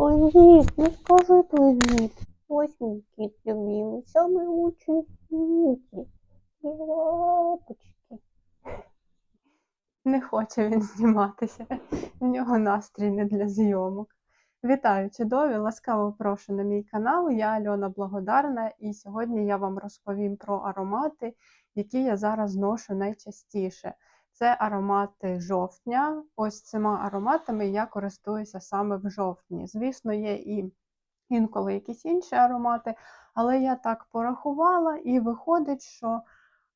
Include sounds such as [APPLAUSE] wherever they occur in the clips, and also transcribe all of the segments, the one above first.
Привіт, ну скажи привіт. Ось мій кіт любимий, самий лучший в світі. Лапочки. Не хоче він зніматися. У нього настрій не для зйомок. Вітаю, чудові! Ласкаво прошу на мій канал. Я Альона Благодарна, і сьогодні я вам розповім про аромати, які я зараз ношу найчастіше. Це аромати жовтня. Ось цими ароматами я користуюся саме в жовтні. Звісно, є і інколи якісь інші аромати, але я так порахувала, і виходить, що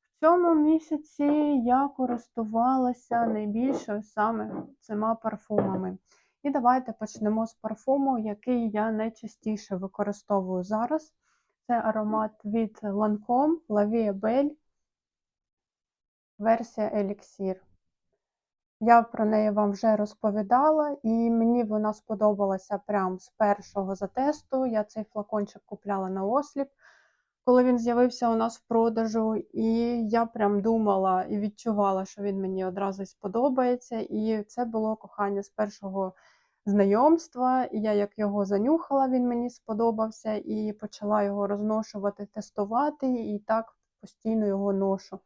в цьому місяці я користувалася найбільше саме цими парфумами. І давайте почнемо з парфуму, який я найчастіше використовую зараз. Це аромат від Lancome La Vie Belle, версія Elixir. Я про неї вам вже розповідала, і мені вона сподобалася прямо з першого затесту. Я цей флакончик купляла на осліп, коли він з'явився у нас в продажу. І я прям думала і відчувала, що він мені одразу сподобається. І це було кохання з першого знайомства. І я як його занюхала, він мені сподобався, і почала його розношувати, тестувати, і так постійно його ношу.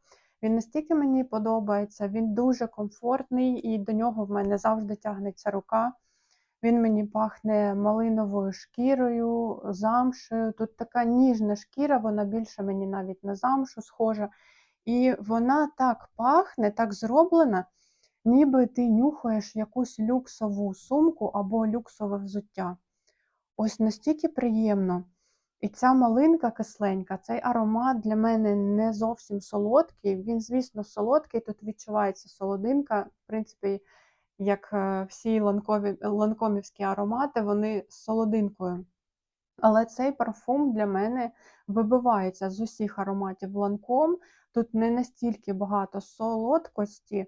Він настільки мені подобається, він дуже комфортний, і до нього в мене завжди тягнеться рука. Він мені пахне малиновою шкірою, замшею. Тут така ніжна шкіра, вона більше мені навіть на замшу схожа. І вона так пахне, так зроблена, ніби ти нюхаєш якусь люксову сумку або люксове взуття. Ось настільки приємно. І ця малинка кисленька, цей аромат для мене не зовсім солодкий. Він, звісно, солодкий, тут відчувається солодинка. В принципі, як е, всі ланкові, ланкомівські аромати, вони з солодинкою. Але цей парфум для мене вибивається з усіх ароматів ланком. Тут не настільки багато солодкості,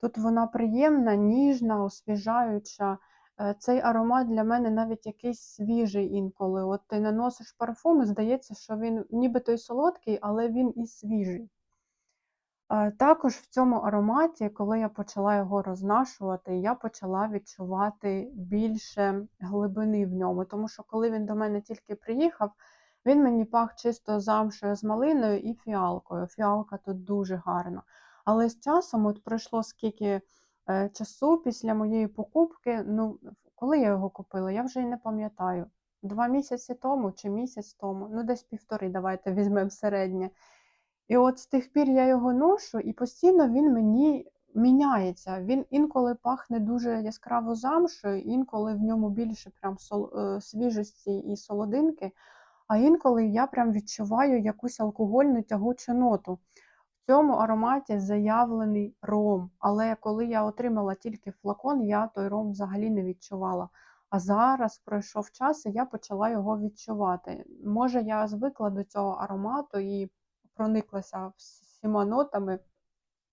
тут вона приємна, ніжна, освіжаюча. Е, цей аромат для мене навіть якийсь свіжий інколи. От ти наносиш парфум, і здається, що він ніби той солодкий, але він і свіжий. Е, Також в цьому ароматі, коли я почала його рознашувати, я почала відчувати більше глибини в ньому. Тому що, коли він до мене тільки приїхав, він мені пах чисто замшею з малиною і фіалкою. Фіалка тут дуже гарна. Але з часом, от пройшло скільки часу після моєї покупки, ну, коли я його купила, я вже й не пам'ятаю. Два місяці тому чи місяць тому, ну десь півтори, давайте візьмемо середнє. І от з тих пір я його ношу, і постійно він мені міняється. Він інколи пахне дуже яскраво замшою, інколи в ньому більше прям сол, е, свіжості і солодинки, а інколи я прям відчуваю якусь алкогольну тягучу ноту. Цьому ароматі заявлений ром, але коли я отримала тільки флакон, я той ром взагалі не відчувала. А зараз пройшов час, і я почала його відчувати. Може, я звикла до цього аромату і прониклася всіма нотами,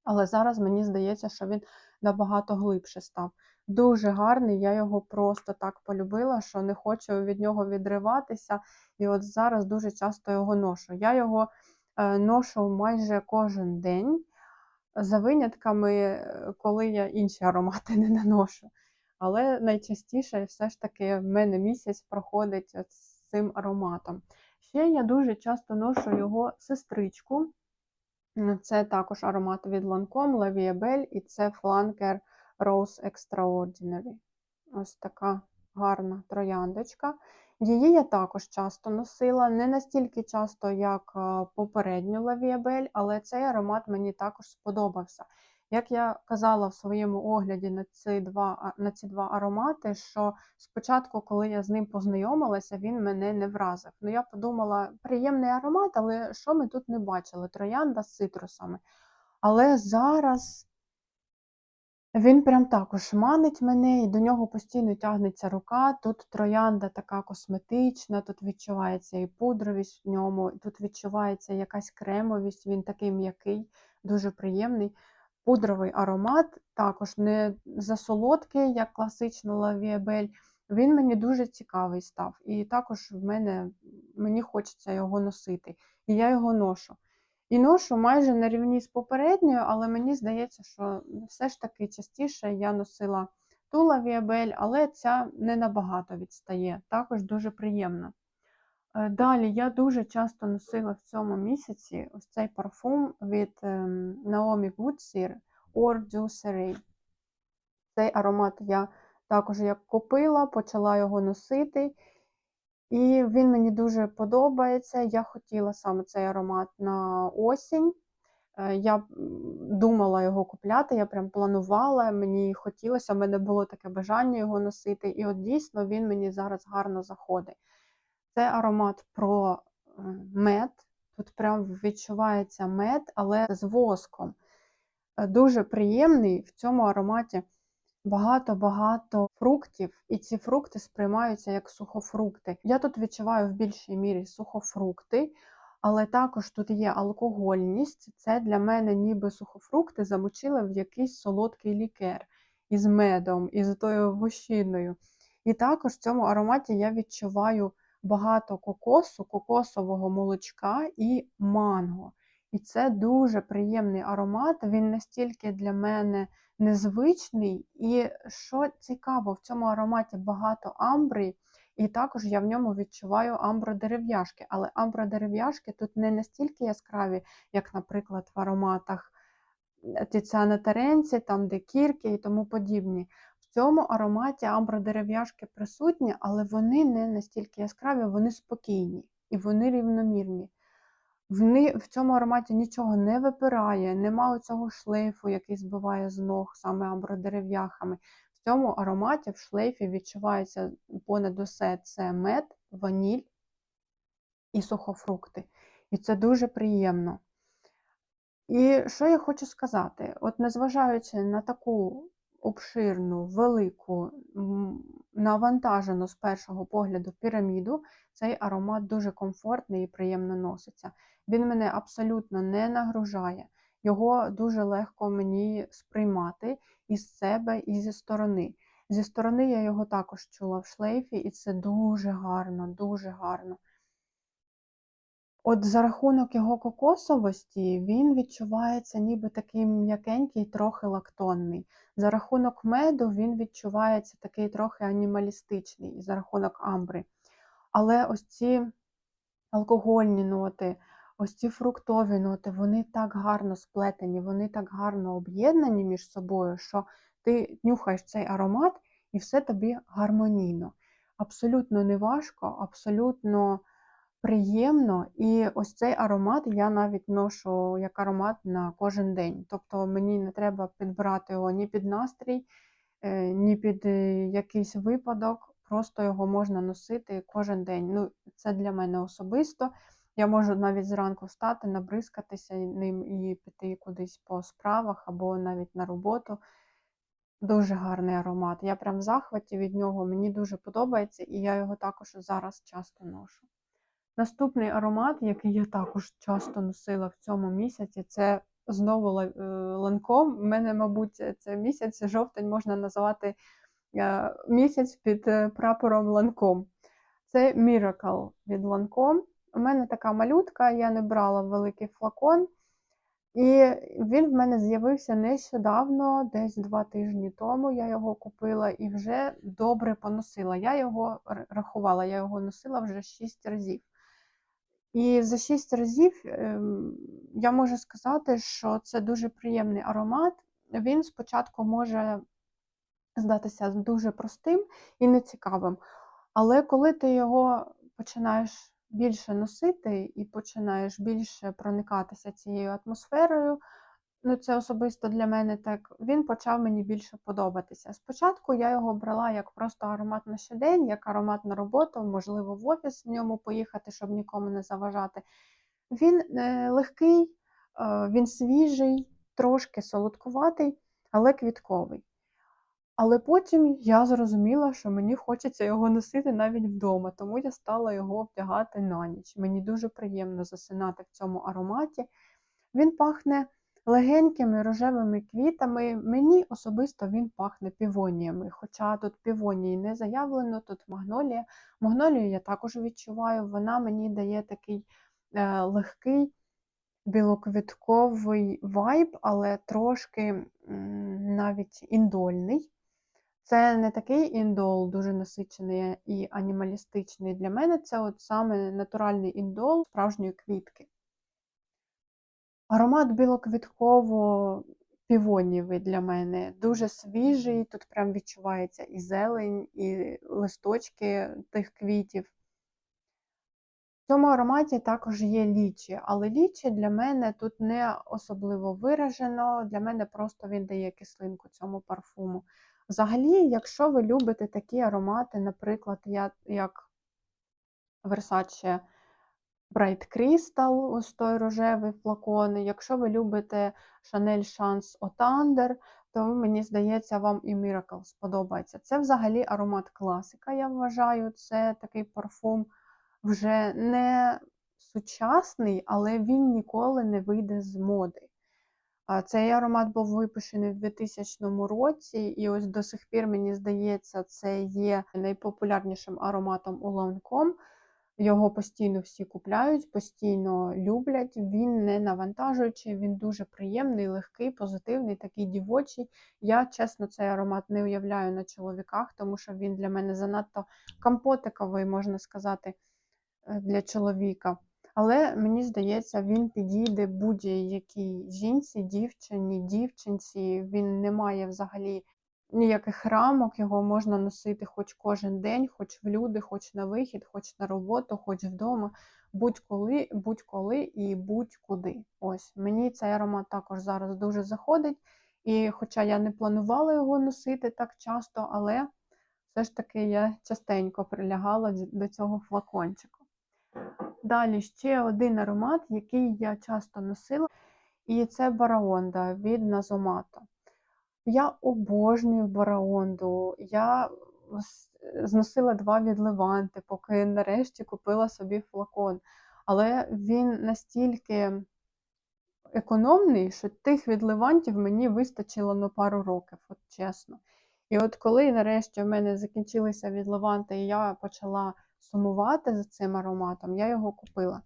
але зараз мені здається, що він набагато глибше став. Дуже гарний, я його просто так полюбила, що не хочу від нього відриватися. І от зараз дуже часто його ношу. Я його ношу майже кожен день, за винятками, е, коли я інші аромати не наношу. Але найчастіше все ж таки в мене місяць проходить з цим ароматом. Ще я дуже часто ношу його сестричку. Це також аромат від Lancome, La Vie і це Flanker Rose Extraordinary. Ось така гарна трояндочка. Її я також часто носила, не настільки часто, як попередню Belle, але цей аромат мені також сподобався. Як я казала в своєму огляді на ці два на ці два аромати, що спочатку, коли я з ним познайомилася, він мене не вразив. Ну я подумала, приємний аромат, але що ми тут не бачили? Троянда з цитрусами. Але зараз він прям також манить мене, і до нього постійно тягнеться рука. Тут троянда така косметична, тут відчувається і пудровість в ньому, тут відчувається якась кремовість, він такий м'який, дуже приємний пудровий аромат, також не засолодкий, як класична лавіабель. Він мені дуже цікавий став. І також в мене, мені хочеться його носити. І я його ношу. І ношу майже на рівні з попередньою, але мені здається, що все ж таки частіше я носила Тула Віабель, але ця не набагато відстає. Також дуже приємно. Е, Далі я дуже часто носила в цьому місяці ось цей парфум від ем, Naomi Woodsir Or du. Цей аромат я також як купила, почала його носити. І він мені дуже подобається. Я хотіла саме цей аромат на осінь. Е, Я думала його купляти, я прям планувала, мені хотілося, в мене було таке бажання його носити. І от дійсно він мені зараз гарно заходить. Це аромат про е, мед. Тут прям відчувається мед, але з воском. Е, Дуже приємний в цьому ароматі багато-багато фруктів, і ці фрукти сприймаються як сухофрукти. Я тут відчуваю в більшій мірі сухофрукти, але також тут є алкогольність. Це для мене ніби сухофрукти замочили в якийсь солодкий лікер із медом, із тою гущиною. І також в цьому ароматі я відчуваю багато кокосу, кокосового молочка і манго. І це дуже приємний аромат. Він настільки для мене незвичний. І що цікаво, в цьому ароматі багато амбри, і також я в ньому відчуваю амбродерев'яшки. Але амбродерев'яшки тут не настільки яскраві, як, наприклад, в ароматах Тіціана Теренці, там де кірки і тому подібні. В цьому ароматі амбродерев'яшки присутні, але вони не настільки яскраві, вони спокійні і вони рівномірні. В, цьому ароматі нічого не випирає, нема цього шлейфу, який збиває з ног саме амбродерев'яхами. В цьому ароматі в шлейфі відчувається понад усе це мед, ваніль і сухофрукти. І це дуже приємно. І що я хочу сказати? От незважаючи на таку обширну, велику, навантажену з першого погляду піраміду, цей аромат дуже комфортний і приємно носиться. Він мене абсолютно не нагружає. Його дуже легко мені сприймати із себе і зі сторони. Зі сторони я його також чула в шлейфі, і це дуже гарно, дуже гарно. От за рахунок його кокосовості він відчувається ніби такий м'якенький, трохи лактонний. За рахунок меду він відчувається такий трохи анімалістичний за рахунок амбри. Але ось ці алкогольні ноти, ось ці фруктові ноти, вони так гарно сплетені, вони так гарно об'єднані між собою, що ти нюхаєш цей аромат і все тобі гармонійно. Абсолютно не важко, абсолютно приємно. І ось цей аромат я навіть ношу як аромат на кожен день. Тобто мені не треба підбирати його ні під настрій, е, ні під е, якийсь випадок. Просто його можна носити кожен день. Ну, це для мене особисто. Я можу навіть зранку встати, набризкатися ним і піти кудись по справах або навіть на роботу. Дуже гарний аромат. Я прям в захваті від нього. Мені дуже подобається, і я його також зараз часто ношу. Наступний аромат, який я також часто носила в цьому місяці, це знову е, ланком. У мене, мабуть, це місяць, жовтень можна назвати е, місяць під е, прапором ланком. Це Miracle від ланком. У мене така малютка, я не брала великий флакон. І він в мене з'явився нещодавно, десь два тижні тому. Я його купила і вже добре поносила. Я його рахувала, я його носила вже 6 разів. І за 6 разів ем, я можу сказати, що це дуже приємний аромат. Він спочатку може здатися дуже простим і нецікавим. Але коли ти його починаєш більше носити і починаєш більше проникатися цією атмосферою, ну це особисто для мене так, він почав мені більше подобатися. Спочатку я його брала як просто аромат на щодень, як аромат на роботу, можливо, в офіс в ньому поїхати, щоб нікому не заважати. Він е, легкий, е, він свіжий, трошки солодкуватий, але квітковий. Але потім я зрозуміла, що мені хочеться його носити навіть вдома, тому я стала його вдягати на ніч. Мені дуже приємно засинати в цьому ароматі. Він пахне легенькими рожевими квітами. Мені особисто він пахне півоніями. Хоча тут півонії не заявлено, тут магнолія. Магнолію я також відчуваю, вона мені дає такий е, легкий білоквітковий вайб, але трошки навіть індольний. Це не такий індол, дуже насичений і анімалістичний. Для мене це от саме натуральний індол справжньої квітки. Аромат білоквітково півонівий для мене. Дуже свіжий, тут прям відчувається і зелень, і листочки тих квітів. В цьому ароматі також є лічі, але лічі для мене тут не особливо виражено. Для мене просто він дає кислинку цьому парфуму. Взагалі, якщо ви любите такі аромати, наприклад, як Versace Bright Crystal, ось той рожевий флакон. Якщо ви любите Chanel Chance Eau то мені здається, вам і Miracle сподобається. Це взагалі аромат класика, я вважаю. Це такий парфум вже не сучасний, але він ніколи не вийде з моди. А Цей аромат був випущений в 2000 році, і ось до сих пір, мені здається, це є найпопулярнішим ароматом у Lancome. Його постійно всі купляють, постійно люблять. Він не навантажуючий, він дуже приємний, легкий, позитивний, такий дівочий. Я, чесно, цей аромат не уявляю на чоловіках, тому що він для мене занадто компотиковий, можна сказати, е, для чоловіка. Але мені здається, він підійде будь-якій жінці, дівчині, дівчинці. Він не має взагалі ніяких рамок, його можна носити хоч кожен день, хоч в люди, хоч на вихід, хоч на роботу, хоч вдома, будь-коли, будь-коли і будь-куди. Ось мені цей аромат також зараз дуже заходить. І хоча я не планувала його носити так часто, але все ж таки я частенько прилягала до цього флакончику. Далі ще один аромат, який я часто носила, і це Бараонда від Назомато. Я обожнюю Бараонду. Я зносила два від Леванти, поки нарешті купила собі флакон. Але він настільки економний, що тих від Левантів мені вистачило на пару років, от чесно. І от коли нарешті в мене закінчилися від Леванти, і я почала сумувати за цим ароматом, я його купила.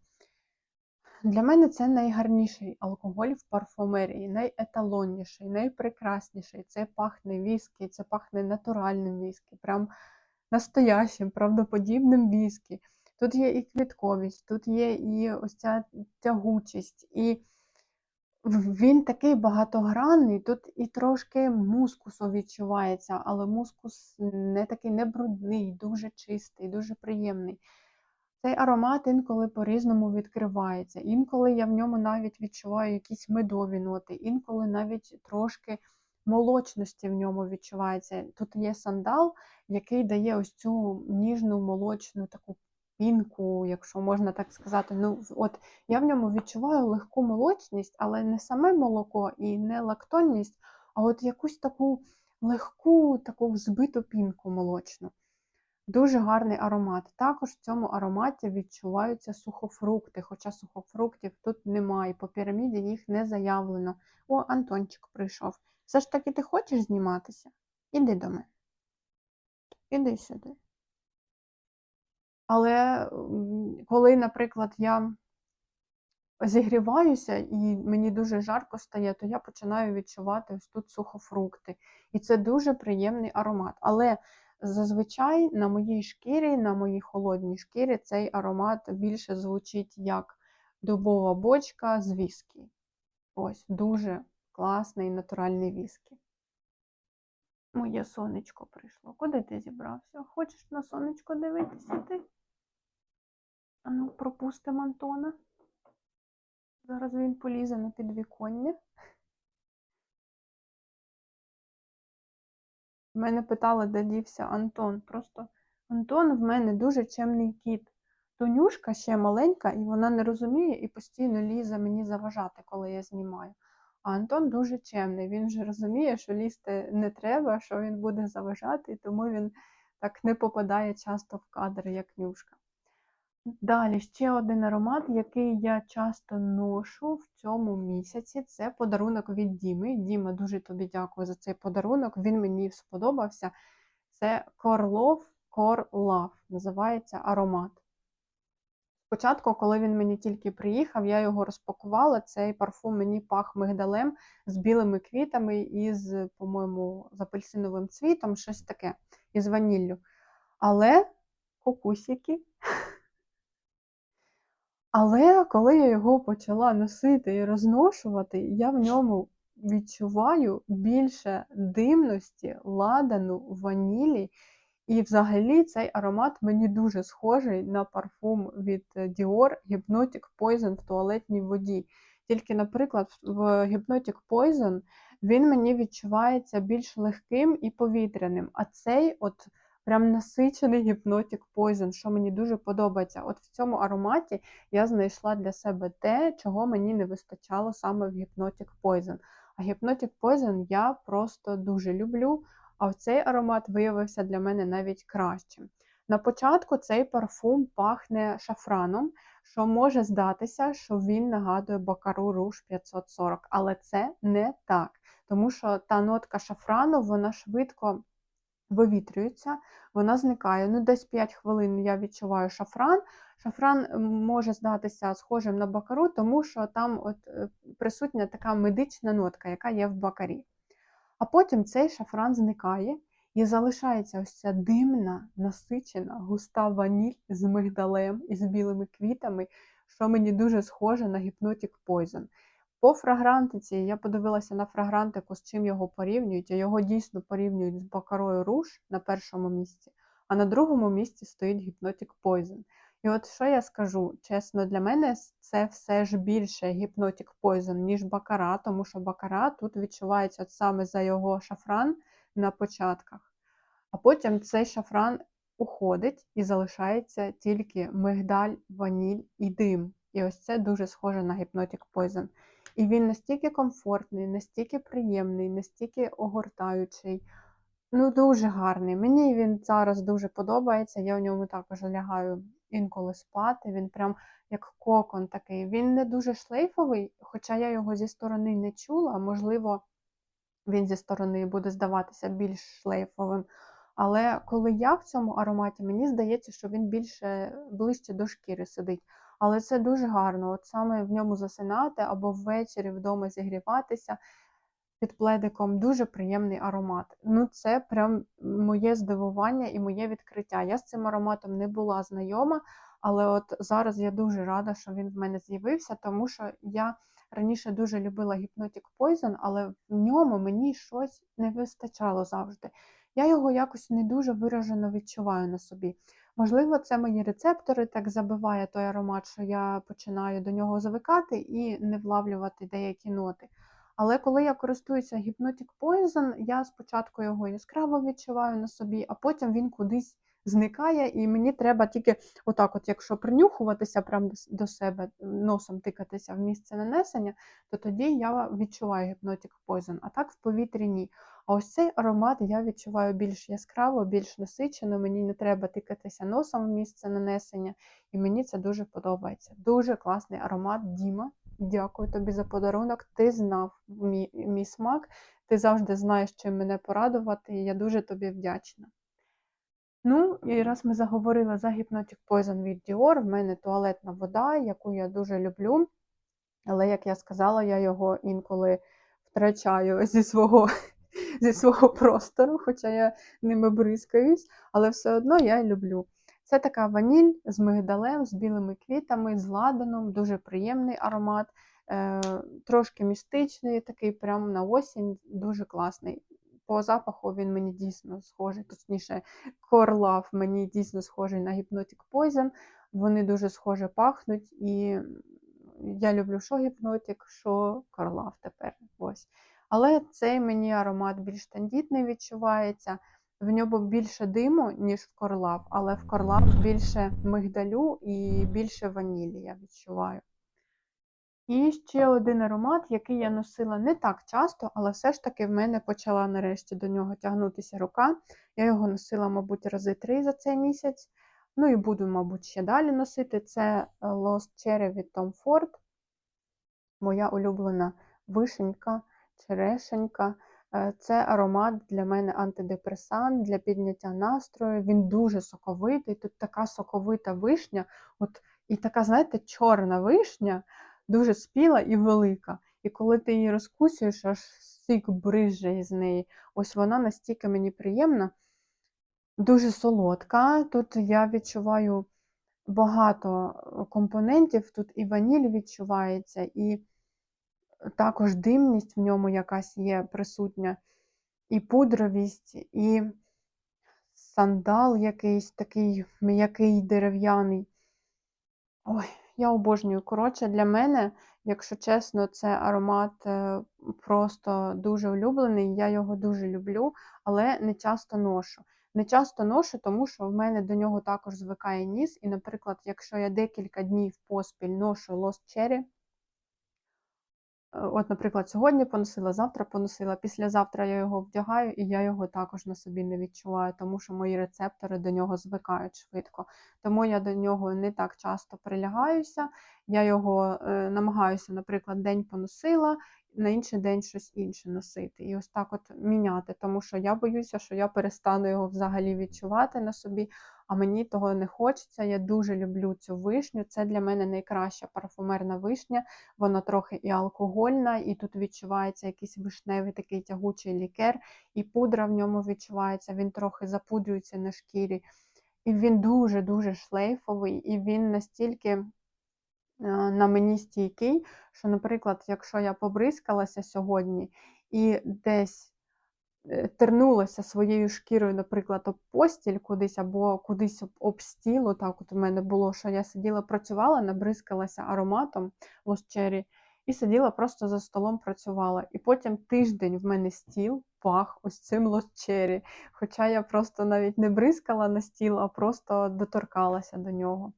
Для мене це найгарніший алкоголь в парфумерії, найеталонніший, найпрекрасніший. Це пахне віскі, це пахне натуральним віскі, прям настоящим, правдоподібним віскі. Тут є і квітковість, тут є і ось ця тягучість, і він такий багатогранний, тут і трошки мускусу відчувається, але мускус не такий не брудний, дуже чистий, дуже приємний. Цей аромат інколи по-різному відкривається. Інколи я в ньому навіть відчуваю якісь медові ноти, інколи навіть трошки молочності в ньому відчувається. Тут є сандал, який дає ось цю ніжну молочну таку пінку, якщо можна так сказати. Ну, от Я в ньому відчуваю легку молочність, але не саме молоко і не лактонність, а от якусь таку легку, таку взбиту пінку молочну. Дуже гарний аромат. Також в цьому ароматі відчуваються сухофрукти, хоча сухофруктів тут немає, по піраміді їх не заявлено. О, Антончик прийшов. Все ж таки ти хочеш зніматися? Іди до мене. Іди сюди. Але коли, наприклад, я зігріваюся і мені дуже жарко стає, то я починаю відчувати ось тут сухофрукти. І це дуже приємний аромат. Але зазвичай на моїй шкірі, на моїй холодній шкірі, цей аромат більше звучить як дубова бочка з віскі. Ось, дуже класний натуральний віскі. Моє сонечко прийшло. Куди ти зібрався? Хочеш на сонечко дивитися ти? Пропустимо Антона. Зараз він полізе на підвіконня. Мене питали, де дівся Антон. Просто Антон в мене дуже чемний кіт. Тонюшка ще маленька, і вона не розуміє і постійно лізе мені заважати, коли я знімаю. А Антон дуже чемний. Він вже розуміє, що лізти не треба, що він буде заважати, тому він так не попадає часто в кадр, як нюшка. Далі ще один аромат, який я часто ношу в цьому місяці. Це подарунок від Діми. Діма, дуже тобі дякую за цей подарунок. Він мені сподобався. Це Корлов Core Love, називається аромат. Спочатку, коли він мені тільки приїхав, я його розпакувала. Цей парфум мені пах мигдалем з білими квітами і з, по-моєму, з апельсиновим цвітом, щось таке, і з ваніллю. Але кукусики. Але коли я його почала носити і розношувати, я в ньому відчуваю більше димності, ладану, ванілі. І взагалі цей аромат мені дуже схожий на парфум від Dior Hypnotic Poison в туалетній воді. Тільки, наприклад, в Hypnotic Poison він мені відчувається більш легким і повітряним. А цей от прям насичений Hypnotic Poison, що мені дуже подобається. От в цьому ароматі я знайшла для себе те, чого мені не вистачало саме в Hypnotic Poison. А Hypnotic Poison я просто дуже люблю. А цей аромат виявився для мене навіть кращим. На початку цей парфум пахне шафраном, що може здатися, що він нагадує Бакару Руж 540, але це не так, тому що та нотка шафрану вона швидко вивітрюється, вона зникає. Ну, десь 5 хвилин я відчуваю шафран. Шафран може здатися схожим на бакару, тому що там от е, присутня така медична нотка, яка є в бакарі. А потім цей шафран зникає і залишається ось ця димна, насичена, густа ваніль з мигдалем і з білими квітами, що мені дуже схоже на Hypnotic Poison. По фрагрантиці я подивилася на фрагрантику, з чим його порівнюють, а його дійсно порівнюють з Бакарою Руж на першому місці, а на другому місці стоїть Hypnotic Poison. І от що я скажу, чесно, для мене це все ж більше Hypnotic Poison, ніж Бакара, тому що Бакара тут відчувається от саме за його шафран на початках. А потім цей шафран уходить і залишається тільки мигдаль, ваніль і дим. І ось це дуже схоже на Hypnotic Poison. І він настільки комфортний, настільки приємний, настільки огортаючий. Ну, дуже гарний. Мені він зараз дуже подобається. Я в ньому також лягаю інколи спати. Він прям як кокон такий. Він не дуже шлейфовий, хоча я його зі сторони не чула. Можливо, він зі сторони буде здаватися більш шлейфовим. Але коли я в цьому ароматі, мені здається, що він більше ближче до шкіри сидить. Але це дуже гарно. От саме в ньому засинати або ввечері вдома зігріватися під пледиком дуже приємний аромат. Ну, це прям моє здивування і моє відкриття. Я з цим ароматом не була знайома, але от зараз я дуже рада, що він в мене з'явився, тому що я раніше дуже любила Hypnotic Poison, але в ньому мені щось не вистачало завжди. Я його якось не дуже виражено відчуваю на собі. Можливо, це мої рецептори так забиває той аромат, що я починаю до нього звикати і не влавлювати деякі ноти. Але коли я користуюся Hypnotic Poison, я спочатку його яскраво відчуваю на собі, а потім він кудись зникає, і мені треба тільки, отак, от, якщо принюхуватися прямо до себе, носом тикатися в місце нанесення, то тоді я відчуваю Hypnotic Poison, а так в повітрі ні. А ось цей аромат я відчуваю більш яскраво, більш насичено, мені не треба тикатися носом в місце нанесення, і мені це дуже подобається. Дуже класний аромат, Діма. Дякую тобі за подарунок. Ти знав мій, мій смак, ти завжди знаєш, чим мене порадувати, і я дуже тобі вдячна. Ну, і раз ми заговорили за Hypnotic Poison від Dior, в мене туалетна вода, яку я дуже люблю. Але, як я сказала, я його інколи втрачаю [LAUGHS] зі свого зі свого простору, хоча я ними бризкаюсь, але все одно я люблю. Це така ваніль з мигдалем, з білими квітами, з ладаном, дуже приємний аромат, е, трошки містичний, такий прям на осінь, дуже класний. По запаху він мені дійсно схожий, точніше, корлав мені дійсно схожий на Hypnotic Poison. Вони дуже схоже пахнуть, і я люблю що гіпнотик, що корлав тепер. ось. Але цей мені аромат більш тендітний відчувається. В ньому більше диму, ніж в корлав, але в корлав більше мигдалю і більше ванілі я відчуваю. І ще один аромат, який я носила не так часто, але все ж таки в мене почала нарешті до нього тягнутися рука. Я його носила, мабуть, рази три за цей місяць. Ну і буду, мабуть, ще далі носити. Це Lost Cherry від Tom Ford. Моя улюблена вишенька, черешенька. Е, Це аромат для мене антидепресант, для підняття настрою. Він дуже соковитий. Тут така соковита вишня, от, і така, знаєте, чорна вишня, дуже спіла і велика. І коли ти її розкусюєш, аж сік бриже із неї. Ось вона настільки мені приємна, дуже солодка. Тут я відчуваю багато е, компонентів. Тут і ваніль відчувається, і також димність в ньому якась є присутня, і пудровість, і сандал якийсь такий м'який дерев'яний. Ой, я обожнюю. Коротше, для мене, якщо чесно, це аромат е, просто дуже улюблений. Я його дуже люблю, але не часто ношу. Не часто ношу, тому що в мене до нього також звикає ніс. І, наприклад, якщо я декілька днів поспіль ношу Lost Cherry, От, наприклад, сьогодні поносила, завтра поносила, післязавтра я його вдягаю, і я його також на собі не відчуваю, тому що мої рецептори до нього звикають швидко. Тому я до нього не так часто прилягаюся. Я його е, намагаюся, наприклад, день поносила, на інший день щось інше носити. І ось так от міняти, тому що я боюся, що я перестану його взагалі відчувати на собі, а мені того не хочеться. Я дуже люблю цю вишню. Це для мене найкраща парфумерна вишня. Вона трохи і алкогольна, і тут відчувається якийсь вишневий такий тягучий лікер, і пудра в ньому відчувається, він трохи запудрюється на шкірі. І він дуже-дуже шлейфовий, і він настільки е, на мені стійкий, що, наприклад, якщо я побризкалася сьогодні і десь е, тернулася своєю шкірою, наприклад, об постіль кудись або кудись об, стіл, отак от у мене було, що я сиділа, працювала, набризкалася ароматом Cherry, і сиділа просто за столом працювала. І потім тиждень в мене стіл пах ось цим Cherry. Хоча я просто навіть не бризкала на стіл, а просто доторкалася до нього.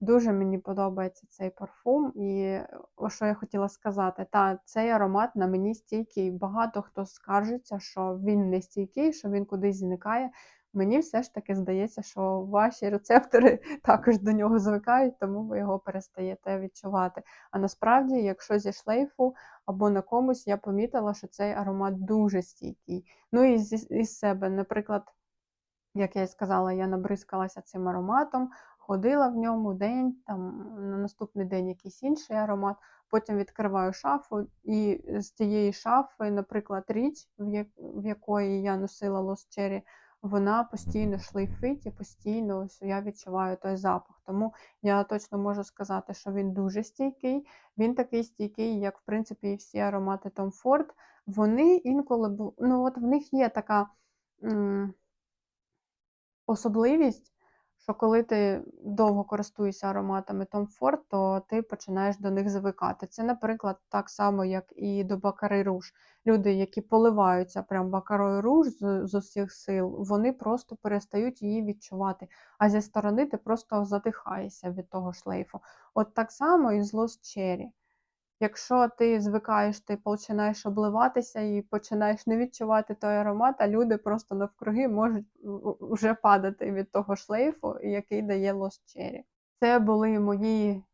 Дуже мені подобається цей парфум, і о, що я хотіла сказати, та цей аромат на мені стійкий. Багато хто скаржиться, що він не стійкий, що він кудись зникає. Мені все ж таки здається, що ваші рецептори [LAUGHS] також до нього звикають, тому ви його перестаєте відчувати. А насправді, якщо зі шлейфу або на комусь, я помітила, що цей аромат дуже стійкий. Ну і із себе, наприклад, як я і сказала, я набризкалася цим ароматом, ходила в ньому день, там на наступний день якийсь інший аромат. Потім відкриваю шафу, і з тієї шафи, наприклад, річ, в, якої я носила Lost Cherry, вона постійно шлейфить і постійно ось я відчуваю той запах. Тому я точно можу сказати, що він дуже стійкий. Він такий стійкий, як в принципі і всі аромати Tom Ford. Вони інколи ну от в них є така. м, особливість, що коли ти довго користуєшся ароматами Tom Ford, то ти починаєш до них звикати. Це, наприклад, так само, як і до Бакари Руж. Люди, які поливаються прям Бакарою Руж з, з усіх сил, вони просто перестають її відчувати. А зі сторони ти просто задихаєшся від того шлейфу. От так само і з Lost Cherry. Якщо ти звикаєш, ти починаєш обливатися і починаєш не відчувати той аромат, а люди просто навкруги можуть вже падати від того шлейфу, який дає Lost Cherry. Це були мої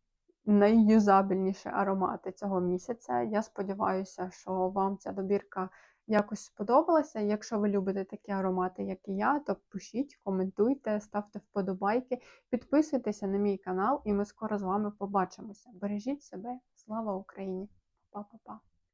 найюзабельніші аромати цього місяця. Я сподіваюся, що вам ця добірка якось сподобалася. Якщо ви любите такі аромати, як і я, то пишіть, коментуйте, ставте вподобайки, підписуйтеся на мій канал, і ми скоро з вами побачимося. Бережіть себе, слава Україні! Па-па-па!